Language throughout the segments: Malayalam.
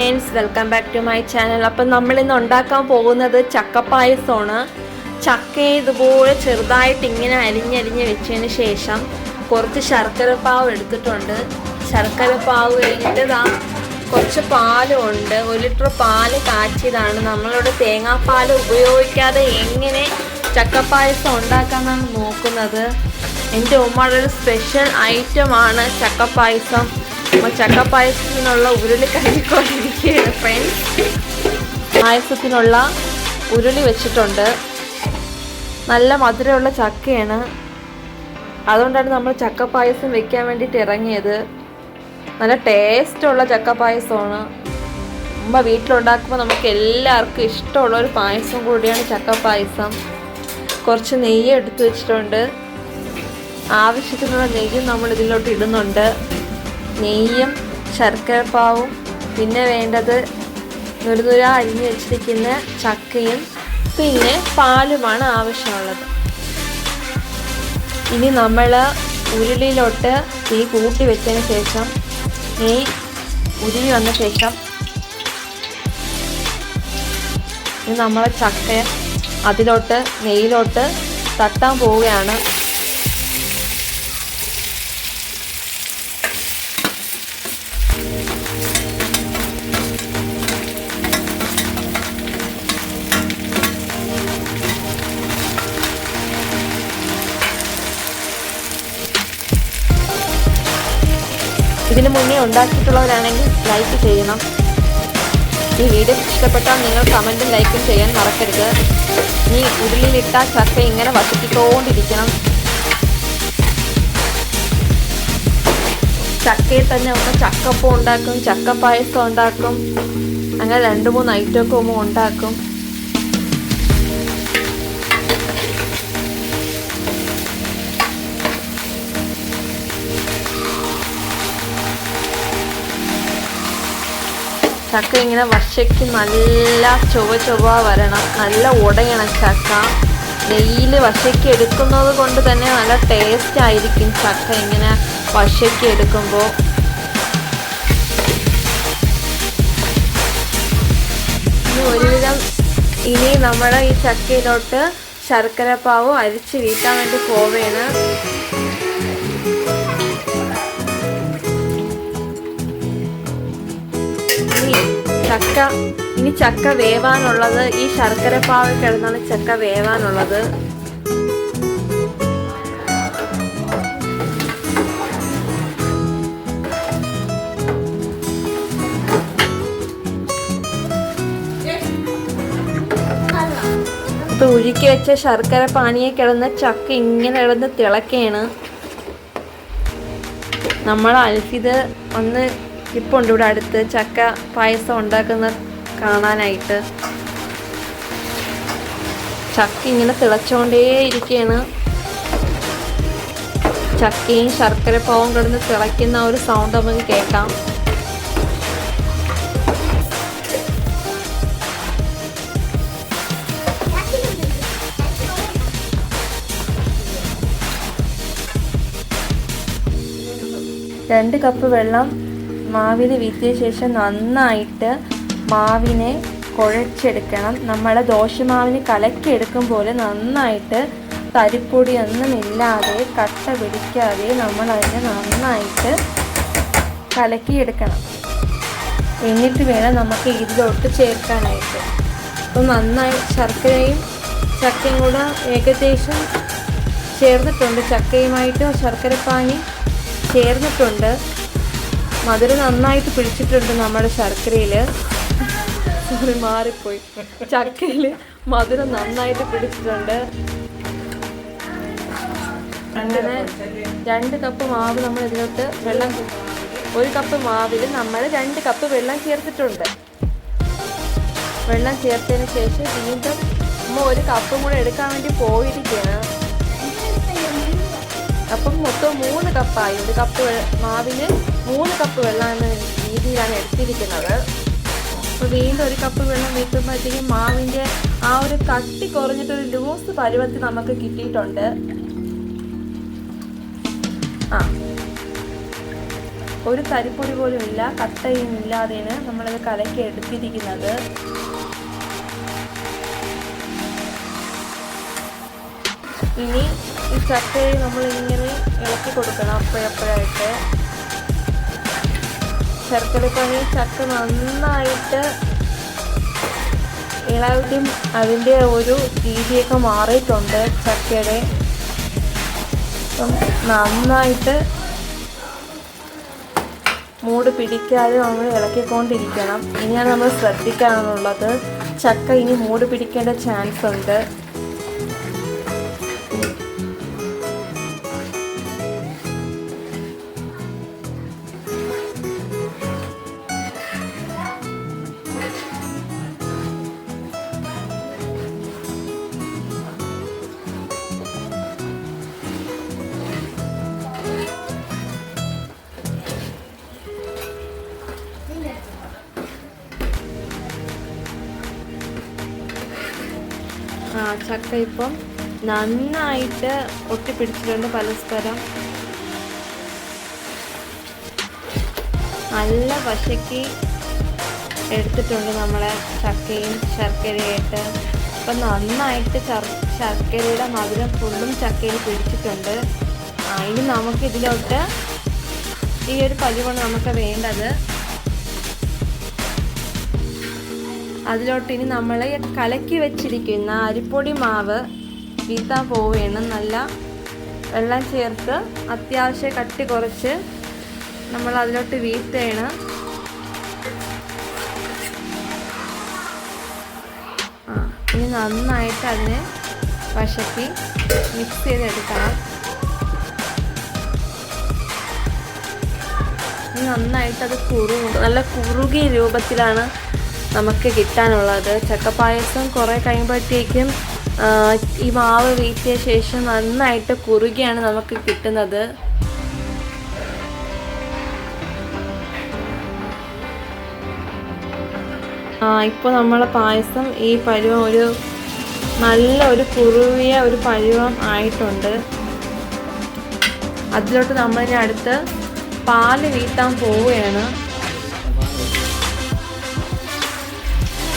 Friends welcome back to my channel അപ്പം നമ്മൾ ഇന്ന് ഉണ്ടാക്കാൻ പോകുന്നത് ചക്കപ്പായസമാണ്. ചക്കയെ ഇതുപോലെ ചെറുതായിട്ട് ഇങ്ങനെ അരിഞ്ഞരിഞ്ഞ് വെച്ചതിന് ശേഷം കുറച്ച് ശർക്കര പാവ് എടുത്തിട്ടുണ്ട്. ശർക്കര പാവ് കഴിഞ്ഞിട്ട് കുറച്ച് പാലും ഉണ്ട് ഒരു ലിറ്റർ പാൽ കാച്ചിയതാണ്. നമ്മളിവിടെ തേങ്ങാപ്പാൽ ഉപയോഗിക്കാതെ എങ്ങനെ ചക്കപ്പായസം ഉണ്ടാക്കാമെന്നാണ് നോക്കുന്നത്. എന്റെ ഉമ്മയുടെ ഒരു സ്പെഷ്യൽ ഐറ്റമാണ് ചക്കപ്പായസം. അപ്പോൾ ചക്കപ്പായസത്തിനുള്ള ഉരുളി കഴുകിക്കൊണ്ടിരിക്കുകയാണ് ഫ്രണ്ട്സ് പായസത്തിനുള്ള ഉരുളി വെച്ചിട്ടുണ്ട്. നല്ല മധുരമുള്ള ചക്കയാണ്. അതുകൊണ്ടാണ് നമ്മൾ ചക്ക പായസം വെക്കാൻ വേണ്ടിയിട്ട് ഇറങ്ങിയത്. നല്ല ടേസ്റ്റുള്ള ചക്ക പായസമാണ് നമ്മൾ വീട്ടിലുണ്ടാക്കുമ്പോൾ നമുക്ക് എല്ലാവർക്കും ഇഷ്ടമുള്ള ഒരു പായസം കൂടിയാണ് ചക്ക പായസം കുറച്ച് നെയ്യ് എടുത്തു വെച്ചിട്ടുണ്ട്. ആവശ്യത്തിനുള്ള നെയ്യും നമ്മൾ ഇതിലോട്ട് ഇടുന്നുണ്ട്. നെയ്യും ശർക്കരപ്പാവും. പിന്നെ വേണ്ടത് നുരുനുര അരിഞ്ഞു വെച്ചിരിക്കുന്ന ചക്കയും പിന്നെ പാലുമാണ് ആവശ്യമുള്ളത്. ഇനി നമ്മൾ ഉരുളിയിലോട്ട് തീ കൂട്ടി വെച്ചതിന് ശേഷം നെയ് ഉരുളി വന്ന ശേഷം ഇനി നമ്മൾ ചക്ക അതിലോട്ട് നെയ്യിലോട്ട് തട്ടാൻ പോവുകയാണ്. ഇതിന് മുന്നേ ഉണ്ടാക്കിയിട്ടുള്ളവരാണെങ്കിൽ ലൈക്ക് ചെയ്യണം. ഈ വീഡിയോ ഇഷ്ടപ്പെട്ടാൽ നിങ്ങൾ കമന്റും ലൈക്കും ചെയ്യാൻ മറക്കരുത്. ഈ ഉരുളിയിലിട്ട ചക്ക ഇങ്ങനെ വസിപ്പിക്കൊണ്ടിരിക്കണം ചക്കയിൽ തന്നെ ഒന്ന് ചക്കപ്പം ഉണ്ടാക്കും ചക്ക പായസം ഉണ്ടാക്കും. അങ്ങനെ രണ്ട് മൂന്ന് ഐറ്റമൊക്കെ ഉണ്ടാക്കും. ചക്ക ഇങ്ങനെ വശയ്ക്ക് നല്ല ചൊവ ചൊവ വരണം. നല്ല ഉടയണം ചക്ക. നെയ്യിൽ വശയ്ക്ക് എടുക്കുന്നത് കൊണ്ട് തന്നെ നല്ല ടേസ്റ്റ് ആയിരിക്കും ചക്ക ഇങ്ങനെ വശയ്ക്ക് എടുക്കുമ്പോൾ. ഒരുവിധം ഇനി നമ്മുടെ ഈ ചക്കയിലോട്ട് ശർക്കരപ്പാവ് അരിച്ച് വീട്ടാൻ വേണ്ടി പോവേണ്. ചക്ക. ഇനി ചക്ക വേവാനുള്ളത് ഈ ശർക്കര പാവിൽ കിടന്നാണ് ചക്ക വേവാനുള്ളത്. ഒഴുക്കി വെച്ച ശർക്കര പാനിയെ കിടന്ന ചക്ക ഇങ്ങനെ കിടന്ന് തിളക്കയാണ്. നമ്മൾ അൽഫിത് ഒന്ന് ഇപ്പുണ്ട്. ഇവിടെ അടുത്ത് ചക്ക പായസം ഉണ്ടാക്കുന്ന കാണാനായിട്ട്. ചക്ക ഇങ്ങനെ തിളച്ചുകൊണ്ടേ ഇരിക്കുകയാണ് ചക്കയും ശർക്കര പാവം കിടന്ന് തിളയ്ക്കുന്ന ഒരു സൗണ്ട് നമുക്ക് കേൾക്കാം. രണ്ട് കപ്പ് വെള്ളം മാവിൽ വീത്തിയ ശേഷം നന്നായിട്ട് മാവിനെ കുഴച്ചെടുക്കണം. നമ്മൾ ദോശമാവിന് കലക്കിയെടുക്കും പോലെ നന്നായിട്ട് തരിപ്പൊടിയൊന്നും ഇല്ലാതെ കട്ട പിടിക്കാതെ നമ്മൾ അതിനെ നന്നായിട്ട് കലക്കിയെടുക്കണം എന്നിട്ട് വേണം നമുക്ക് ഇതിലോട്ട് ചേർക്കാനായിട്ട്. അപ്പം നന്നായി ശർക്കരയും ചക്കയും കൂടെ ഏകദേശം ചേർന്നിട്ടുണ്ട്. ചക്കയുമായിട്ട് ശർക്കരപ്പാനി ചേർന്നിട്ടുണ്ട്. മധുരം നന്നായിട്ട് പിടിച്ചിട്ടുണ്ട് നമ്മുടെ ശർക്കരയിൽ സോറി മാറിപ്പോയി. ചക്കയിൽ മധുരം നന്നായിട്ട് പിടിച്ചിട്ടുണ്ട്. അങ്ങനെ രണ്ട് കപ്പ് മാവ് നമ്മൾ ഇതിലോട്ട് വെള്ളം ഒരു കപ്പ് മാവിൽ നമ്മൾ രണ്ട് കപ്പ് വെള്ളം ചേർത്തിട്ടുണ്ട്. വെള്ളം ചേർത്തതിന് ശേഷം വീണ്ടും നമ്മൾ ഒരു കപ്പും കൂടെ എടുക്കാൻ വേണ്ടി പോയിരിക്കുകയാണ്. അപ്പം മൊത്തം മൂന്ന് കപ്പായി. ഒരു കപ്പ് മാവിന് മൂന്ന് കപ്പ് വെള്ളം എന്ന രീതിയിലാണ് എടുത്തിരിക്കുന്നത്. അപ്പോൾ വീണ്ടും ഒരു കപ്പ് വെള്ളം വെക്കുമ്പോഴത്തേക്കും മാവിന്റെ ആ ഒരു കട്ടി കുറഞ്ഞിട്ടൊരു ലൂസ് പരുവത്തിൽ നമുക്ക് കിട്ടിയിട്ടുണ്ട്. ആ. ഒരു തരിപ്പൊടി പോലും ഇല്ല കട്ടയും ഇല്ലാതെയാണ് നമ്മളത് കലക്കി എടുത്തിരിക്കുന്നത്. ഇനി ഈ ചക്കയെ നമ്മളിങ്ങനെ ഇളക്കി കൊടുക്കണം അപ്പോഴപ്പോഴായിട്ട്. ശർക്കരപ്പണി ചക്ക നന്നായിട്ട് ഇളകും. അതിന്റെ ഒരു രീതിയൊക്കെ മാറിയിട്ടുണ്ട് ചക്കയുടെ. നന്നായിട്ട് മൂട് പിടിക്കാതെ നമ്മൾ ഇളക്കിക്കൊണ്ടിരിക്കണം. ഇനിയാണ് നമ്മൾ ശ്രദ്ധിക്കാനുള്ളത്. ചക്ക ഇനി മൂട് പിടിക്കേണ്ട ചാൻസ് ഉണ്ട്. ചക്ക ഇപ്പം നന്നായിട്ട് ഒട്ടിപ്പിടിച്ചിട്ടുണ്ട് പരസ്പരം നല്ല പശയ്ക്ക് എടുത്തിട്ടുണ്ട് നമ്മളെ ചക്കയും ശർക്കരയായിട്ട്. അപ്പം നന്നായിട്ട് ശർക്കരയുടെ മധുരം ഫുള്ളും ചക്കയിൽ പിടിച്ചിട്ടുണ്ട്. ഇനി നമുക്ക് ഇതിലോട്ട് ഈ ഒരു പതിവാണ് നമുക്ക് വേണ്ടത് അതിലോട്ട് ഇനി നമ്മൾ കലക്കി വെച്ചിരിക്കുന്ന അരിപ്പൊടി മാവ് വീത്താൻ പോവുകയാണ് നല്ല വെള്ളം ചേർത്ത് അത്യാവശ്യം കട്ടി കുറച്ച് നമ്മൾ അതിലോട്ട് വീത്തേണ് ആ ഇനി നന്നായിട്ട് അതിനെ വശക്കി മിക്സ് ചെയ്തെടുക്കണം. നന്നായിട്ട് അത് കുറു നല്ല കുറുകിയ രൂപത്തിലാണ് നമുക്ക് കിട്ടാനുള്ളത്. ചക്കപ്പായസം കുറേ കഴിയുമ്പോഴത്തേക്കും ഈ മാവ് വീട്ടിയ ശേഷം നന്നായിട്ട് കുറുകയാണ് നമുക്ക് കിട്ടുന്നത്. ഇപ്പോൾ നമ്മളെ പായസം ഈ പരുവം ഒരു നല്ല ഒരു കുറുവിയ ഒരു പരുവം ആയിട്ടുണ്ട്. അതിലോട്ട് നമ്മളിനി അടുത്ത് പാൽ വീട്ടാൻ പോവുകയാണ്.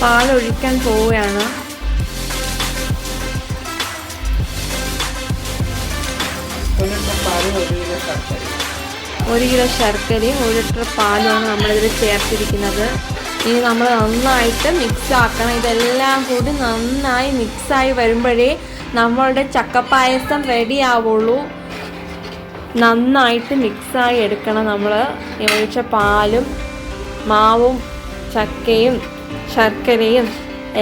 പാലൊഴിക്കാൻ പോവുകയാണ്. ഒരു കിലോ ശർക്കരയും ഒരു ലിറ്റർ പാലുമാണ് നമ്മളിതിൽ ചേർത്തിരിക്കുന്നത്. ഇനി നമ്മൾ നന്നായിട്ട് മിക്സ് ആക്കണം ഇതെല്ലാം കൂടി നന്നായി മിക്സായി വരുമ്പോഴേ നമ്മളുടെ ചക്കപ്പായസം റെഡി ആവുള്ളൂ. നന്നായിട്ട് മിക്സായി എടുക്കണം നമ്മൾ ഒഴിച്ച പാലും മാവും ചക്കയും ശർക്കരയും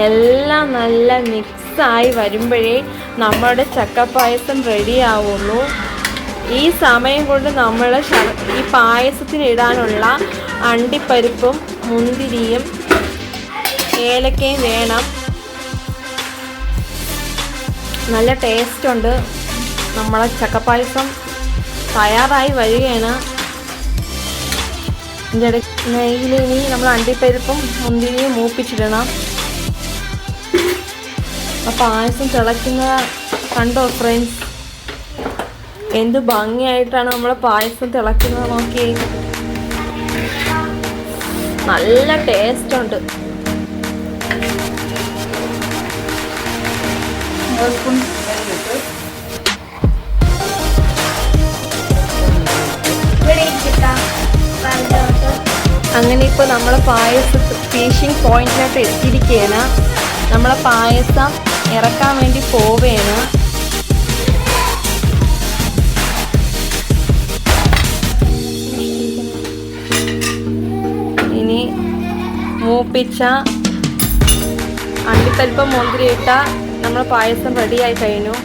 എല്ലാം നല്ല മിക്സായി വരുമ്പോഴേ നമ്മുടെ ചക്കപ്പായസം റെഡി ആവുള്ളൂ ഈ സമയം കൊണ്ട് നമ്മൾ ഈ പായസത്തിനിടാനുള്ള അണ്ടിപ്പരിപ്പും മുന്തിരിയും ഏലക്കയും വേണം. നല്ല ടേസ്റ്റ് ഉണ്ട്. നമ്മളെ ചക്കപ്പായസം തയ്യാറായി വരികയാണ്. ഇതിന്റെ ഇടയ്ക്ക് നെയ്യിൽ ഇനി നമ്മൾ അണ്ടിപ്പരിപ്പും മുന്തിരിയും മൂപ്പിച്ചിടണം. ആ പായസം തിളയ്ക്കുന്ന കണ്ടോ ഫ്രണ്ട്സ് എന്ത് ഭംഗിയായിട്ടാണ് നമ്മൾ പായസം തിളയ്ക്കുന്നത് നോക്കി. നല്ല ടേസ്റ്റ് ഉണ്ട്. അങ്ങനെ ഇപ്പോൾ നമ്മൾ പായസം ഫിനിഷിംഗ് പോയിന്റിലോട്ട് എത്തിയിരിക്കുകയാണ്. നമ്മളെ പായസം ഇറക്കാൻ വേണ്ടി പോവുകയാണ്. ഇനി മൂപ്പിച്ച അണ്ടിപ്പരിപ്പ് മുന്തിരി ഇട്ട നമ്മൾ പായസം റെഡിയായി കഴിഞ്ഞു.